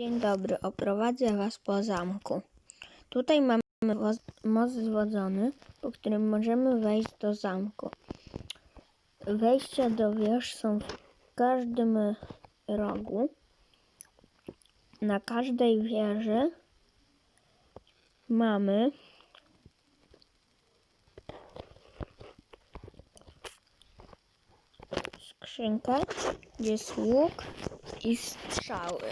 Dzień dobry, oprowadzę Was po zamku. Tutaj mamy most zwodzony, po którym możemy wejść do zamku. Wejścia do wież są w każdym rogu. Na każdej wieży mamy skrzynkę, gdzie jest łuk i strzały.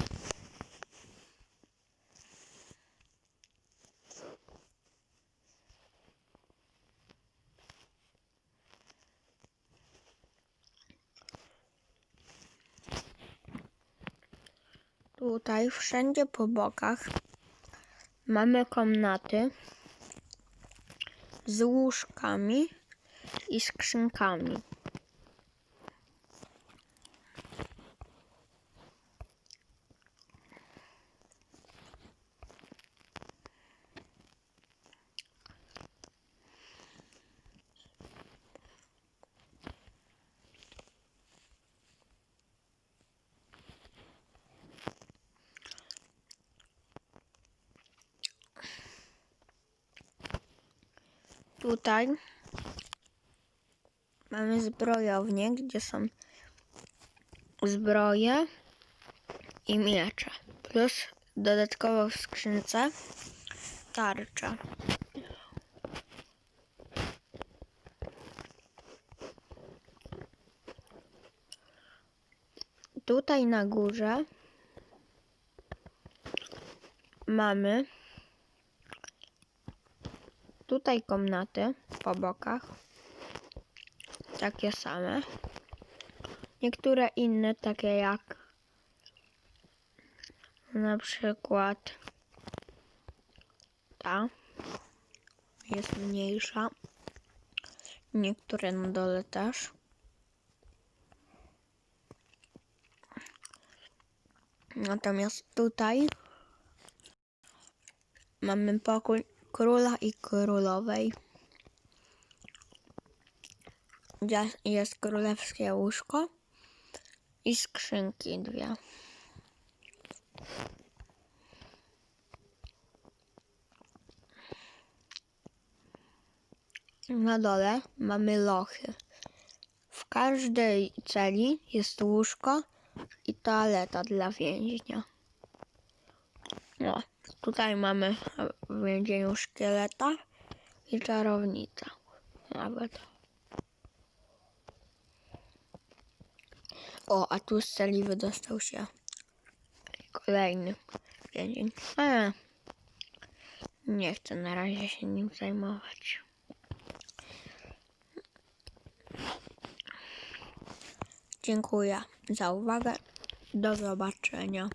Tutaj wszędzie po bokach mamy komnaty z łóżkami i skrzynkami. Tutaj mamy zbrojownię, gdzie są zbroje i miecze. Plus dodatkowo w skrzynce tarcza. Tutaj na górze mamy Tutaj komnaty po bokach. Takie same. Niektóre inne, takie jak na przykład ta jest mniejsza. Niektóre na dole też. Natomiast tutaj mamy pokój króla i królowej. Jest królewskie łóżko i skrzynki dwie. Na dole mamy lochy. W każdej celi jest łóżko i toaleta dla więźnia. No, tutaj mamy w więzieniu szkieleta i czarownicę. Nawet. O, a tu z celi wydostał się kolejny więzień. Ale nie chcę na razie się nim zajmować. Dziękuję za uwagę. Do zobaczenia.